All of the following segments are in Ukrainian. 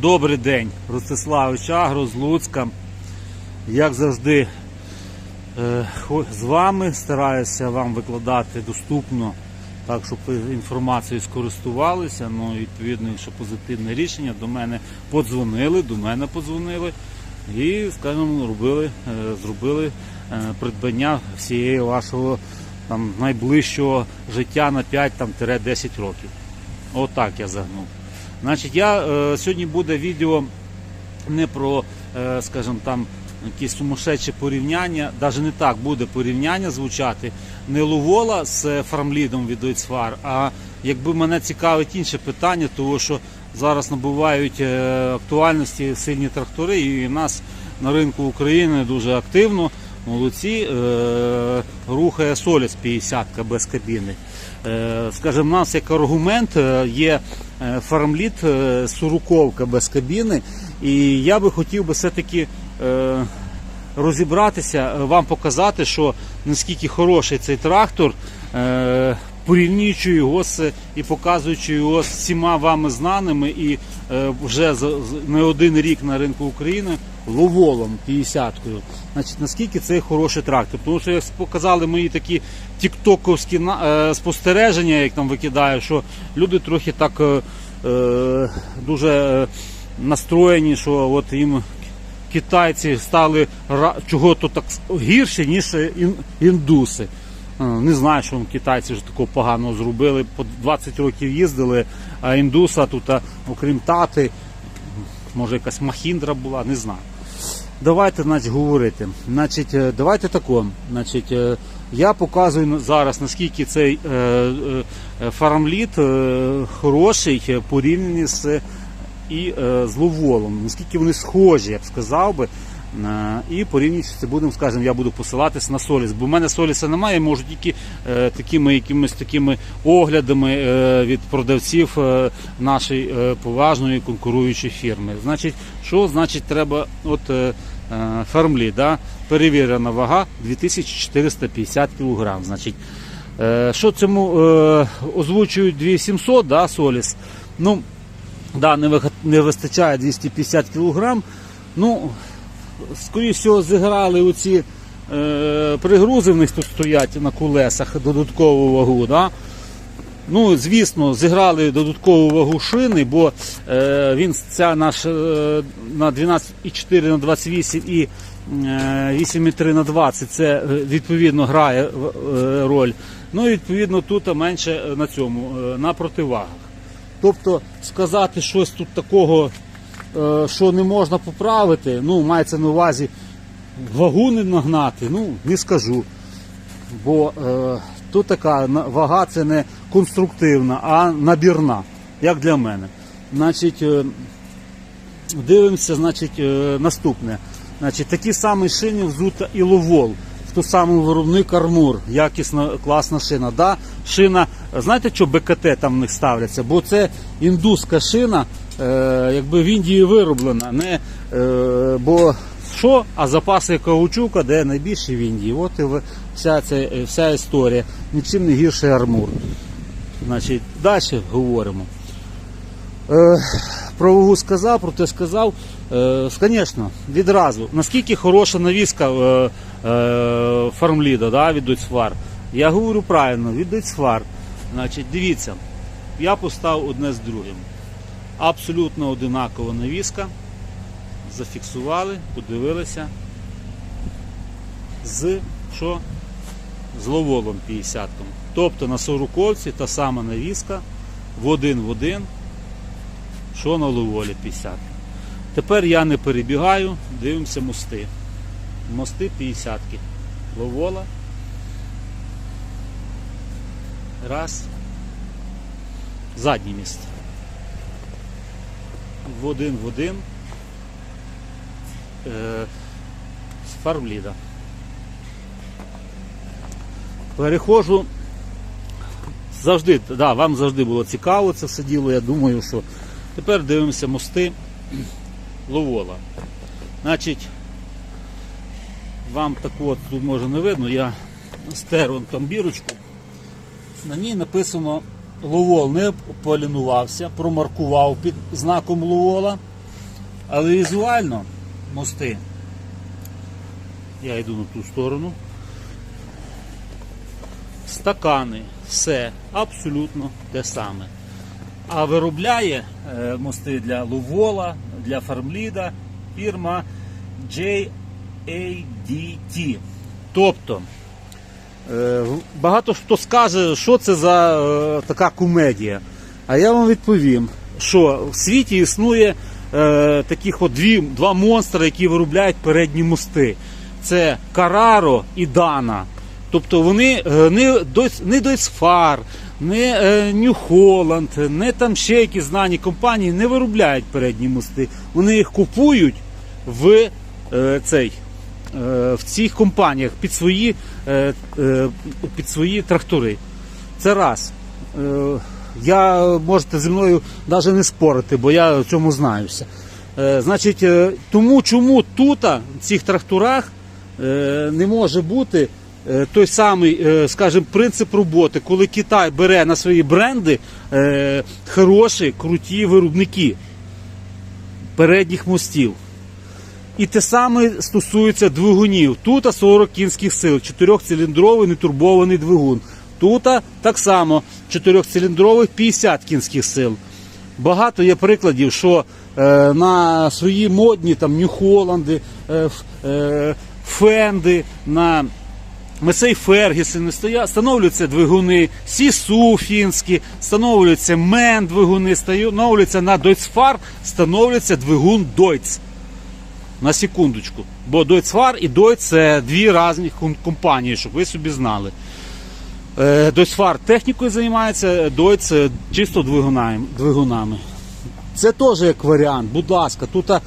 Добрий день, Ростиславич Агро з Луцька. Як завжди, е, з вами стараюся вам викладати доступно, так, щоб ви інформацією скористувалися. Ну, відповідно, якщо позитивне рішення, до мене подзвонили, до мене подзвонили і, скажімо, робили, е, зробили е, придбання всієї вашого там, найближчого життя на 5-10 років. Отак я загнув. Значить, я е, сьогодні буде відео не про, е, скажімо там, якісь сумасшедші порівняння, навіть не так буде порівняння звучати не Лувола з фармлідом від Ойцфар, а якби мене цікавить інше питання, тому що зараз набувають е, актуальності сильні трактори, і в нас на ринку України дуже активно. Молодці, е, рухає Соліс 50 без кабіни. Е, скажімо, у нас як аргумент е, є е, фармліт Суруковка без кабіни. І я би хотів би все-таки розібратися, вам показати, що наскільки хороший цей трактор, порівнюючи його з і показуючи його з всіма вами знаними і вже не один рік на ринку України ловолом 50-кою. Значить, наскільки це хороший трактор? Тому що як показали мої такі тіктоковські е, спостереження, як там викидаю, що люди трохи так е, е, дуже е, настроєні, що от їм китайці стали чого-то так гірше, ніж е, індуси. Е, Не знаю, що китайці вже такого поганого зробили. По 20 років їздили, а індуса тут, окрім тати, може якась махіндра була, не знаю. Давайте значить, говорити. Значить, е, давайте тако. Значить, е, я показую зараз, наскільки цей фармліт хороший порівняний з і з ловолом. Наскільки вони схожі, я б сказав би. І порівнюючи це будемо, скажімо, я буду посилатись на Соліс. Бо в мене Соліса немає, можу тільки е, такими якимись такими оглядами е, від продавців е, нашої е, поважної конкуруючої фірми. Значить, що значить треба от е, е, фармлі, да? перевірена вага 2450 кг. Значить, е, що цьому е, озвучують 2700, да, Соліс. Ну, да, не вистачає 250 кг. Ну, скоріше всього, зіграли оці е, пригрузи в них тут стоять на колесах додаткову вагу. Да? Ну, звісно, зіграли додаткову вагу шини, бо е, він ця наш е, на 12,4 на 28 і е, 8,3 на 20 це е, відповідно грає е, роль. Ну і відповідно тут менше на цьому, е, на противагах. Тобто сказати щось тут такого, е, що не можна поправити, ну, мається на увазі вагу не нагнати, ну, не скажу. Бо е, тут така вага це не конструктивна, а набірна, як для мене. Значить, е, дивимося, значить, е, наступне. Значить, такі самі шини взута і ловол. В ту саму виробник Армур, якісна класна шина. Да? Шина, знаєте, що БКТ там в них ставляться? Бо це індуська шина, е, якби в Індії вироблена. Не, е, бо що? А запаси каучука, де найбільші в Індії. От і вся, ця, вся історія. Нічим не гірший армур. Значить, далі говоримо. Е, про вагу сказав, про те сказав. Е, звісно, відразу. Наскільки хороша навіска е, е, фармліда да, від Дойцфар? Я говорю правильно, від Дойцфар. Значить, дивіться, я поставив одне з другим. Абсолютно одинакова навіска. Зафіксували, подивилися. З що? З ловолом 50 Тобто на сороковці та сама навіска в один в один що на ловолі 50. Тепер я не перебігаю, дивимося мости. Мости 50. Ловола. Раз. Задній міст. В один в один. Е, з фармліда. Переходжу завжди, да, вам завжди було цікаво це все діло. Я думаю, що тепер дивимося мости Ловола. Значить, вам так от тут може не видно, я стер вон там бірочку. На ній написано Ловол не полінувався, промаркував під знаком Ловола. Але візуально мости. Я йду на ту сторону. Стакани, все абсолютно те саме. А виробляє е, мости для Лувола, для Фармліда фірма JADT. Тобто багато хто скаже, що це за е, така комедія. А я вам відповім, що в світі існує е, таких от дві, два монстри, які виробляють передні мости. Це Караро і Дана. Тобто вони е, не не Дойцфар, не е, Нью не там ще якісь знані компанії не виробляють передні мости. Вони їх купують в е, цей. Е, В цих компаніях під свої, е, е, під свої трактори. Це раз. Я можете зі мною навіть не спорити, бо я в цьому знаюся. Значить, тому чому тут, в цих тракторах, не може бути той самий, скажімо, принцип роботи, коли Китай бере на свої бренди хороші, круті виробники передніх мостів. І те саме стосується двигунів. Тут 40 кінських сил, 4-циліндровий нетурбований двигун. Тут так само 4-циліндрових 50 кінських сил. Багато є прикладів, що е, на свої модні там Нью-Холланди, е, е, Фенди, на Месей Фергісени стоя- встановлюються двигуни, Сісу фінські, встановлюються Мен двигуни, встановлюються на Дойцфар, встановлюється двигун Дойц. На секундочку. Бо Дойцфар і Дойц це дві різні компанії, щоб ви собі знали. Е, Дойцфар технікою займається, Дойц е, чисто двигунами. Це теж як варіант, будь ласка, тут е,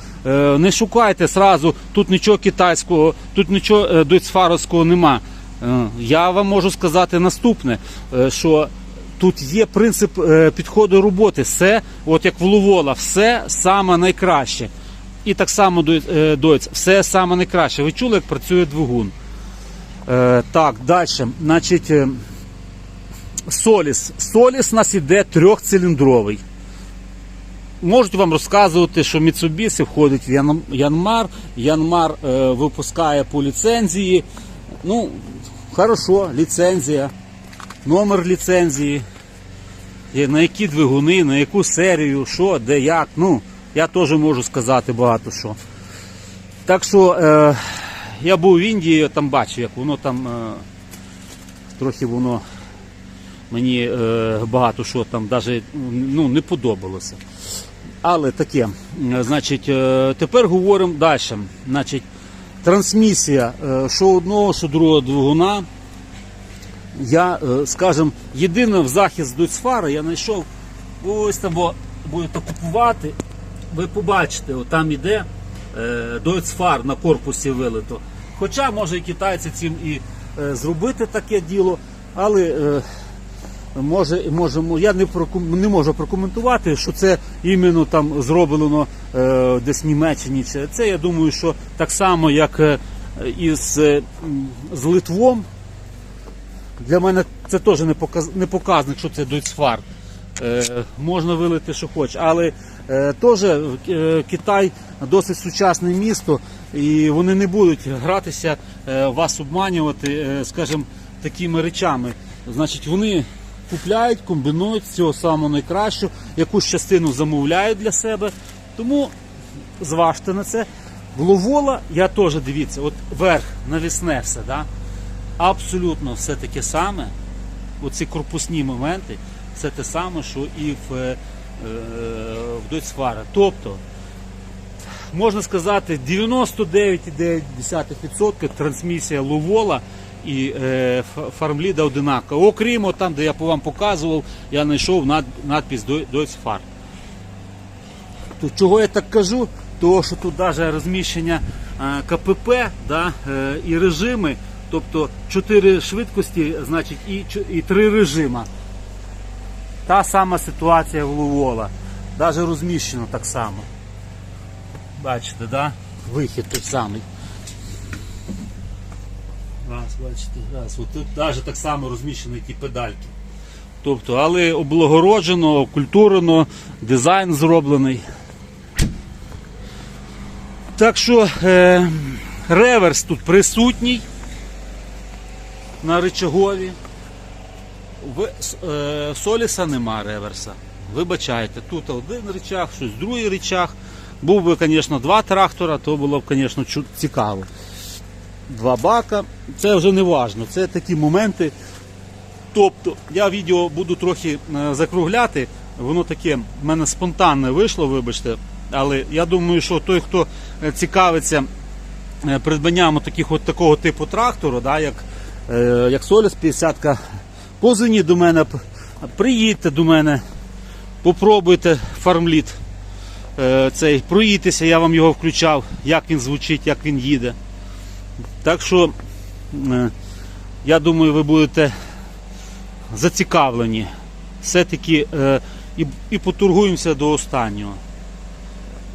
не шукайте сразу, тут нічого китайського, тут нічого е, дойцфаровського нема. Е, я вам можу сказати наступне, е, що тут є принцип е, підходу роботи. Все, от як в Лувола, все саме найкраще. І так само Дой- е, все саме найкраще. Ви чули, як працює двигун? Е, так, далі. Значить, е, Соліс. Соліс у нас іде трьохциліндровий. Можуть вам розказувати, що Mitsubishi входить в Ян- Янмар. Янмар е, випускає по ліцензії. Ну, хорошо, ліцензія, номер ліцензії, на які двигуни, на яку серію, що, де, як. Ну, я теж можу сказати багато що. Так що е, я був в Індії, я там бачив, як воно там е, трохи воно мені е, багато що там навіть ну, не подобалося. Але таке, Е, значить, е, тепер говоримо далі. Значить, трансмісія е, що одного, що другого двигуна. Я, е, скажімо, єдине в захист Дойцфара я знайшов ось там бо будете купувати. Ви побачите, там іде е, Дойцфар на корпусі вилито. Хоча може і китайці цим і е, зробити таке діло, але е, може, можемо, я не, проком- не можу прокоментувати, що це іменно там зроблено е, десь в Німеччині. Це я думаю, що так само, як е, із з Литвом. Для мене це теж не, показ, не показник, що це Дойцфар. Е, можна вилити, що хочеш. Але е, теж е, Китай досить сучасне місто, і вони не будуть гратися, е, вас обманювати, е, скажімо, такими речами. Значить, вони купляють, комбінують цього самого найкращого, якусь частину замовляють для себе. Тому зважте на це. Гловола, я теж дивіться, от верх навісне все, да? абсолютно все таке саме. Оці корпусні моменти, все те саме, що і в, в Дойцфара. Тобто, можна сказати, 99,9% трансмісія Лувола і е, Фармліда одинакова. Окрім там, де я вам показував, я знайшов над, надпис Дойцфар. То чого я так кажу? Того, що тут навіть розміщення е, КПП да, е, і режими, тобто 4 швидкості, значить, і 3 режима. Та сама ситуація в Лувола. Навіть розміщено так само. Бачите, да? Вихід той самий. Раз, бачите, раз. От тут навіть так само розміщені ті педальки. Тобто, але облагороджено, окультурено, дизайн зроблений. Так що е, реверс тут присутній на рычагові. В е, Соліса нема реверса. Вибачайте, тут один рычаг, щось другий рычаг. Був би, звісно, два трактора, то було б, звісно, цікаво. Два бака. Це вже не важно. Це такі моменти. Тобто я відео буду трохи е, закругляти. Воно таке в мене спонтанне вийшло, вибачте. Але я думаю, що той, хто е, цікавиться е, придбанням таких от такого типу трактору, да, як, як Соліс 50 позвоніть до мене, приїдьте до мене, попробуйте фармліт е, цей, проїдьтеся, я вам його включав, як він звучить, як він їде. Так що е, я думаю, ви будете зацікавлені. Все-таки е, і, і потургуємося до останнього.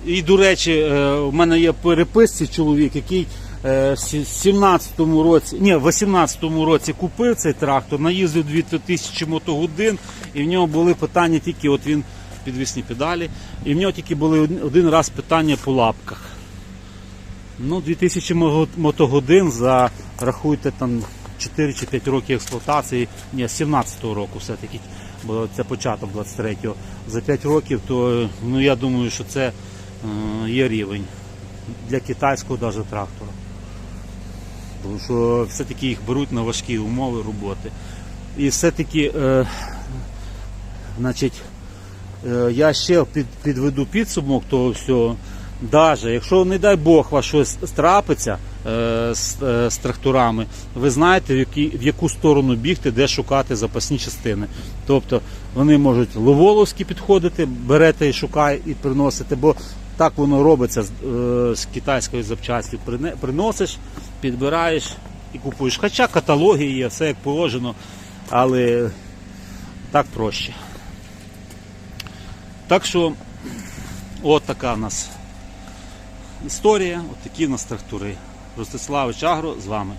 І, до речі, в мене є переписці чоловік, який в сі- 17-му році, ні, в 18-му році купив цей трактор, наїздив 2000 мотогодин, і в нього були питання тільки, от він підвісні педалі, і в нього тільки були один- один раз питання по лапках. Ну, 2000 мотогодин за рахуйте там 4 чи 5 років експлуатації, ні, з 17-го року все-таки, бо це початок 23-го. За 5 років, то ну, я думаю, що це е, є рівень для китайського навіть трактора. Тому що все-таки їх беруть на важкі умови роботи. І все-таки, е, значить, Е, я ще під, підведу підсумок того всього. Даже якщо, не дай Бог, вас щось трапиться е, з, е, з тракторами, ви знаєте, в, які, в яку сторону бігти, де шукати запасні частини. Тобто вони можуть ловоловські підходити, берете і шукаєте і приносите, бо так воно робиться з, е, китайської запчасті. Приносиш, підбираєш і купуєш. Хоча каталоги є, все як положено, але так проще. Так що, от така в нас історія, от такі в нас трактори. Ростиславич Агро з вами.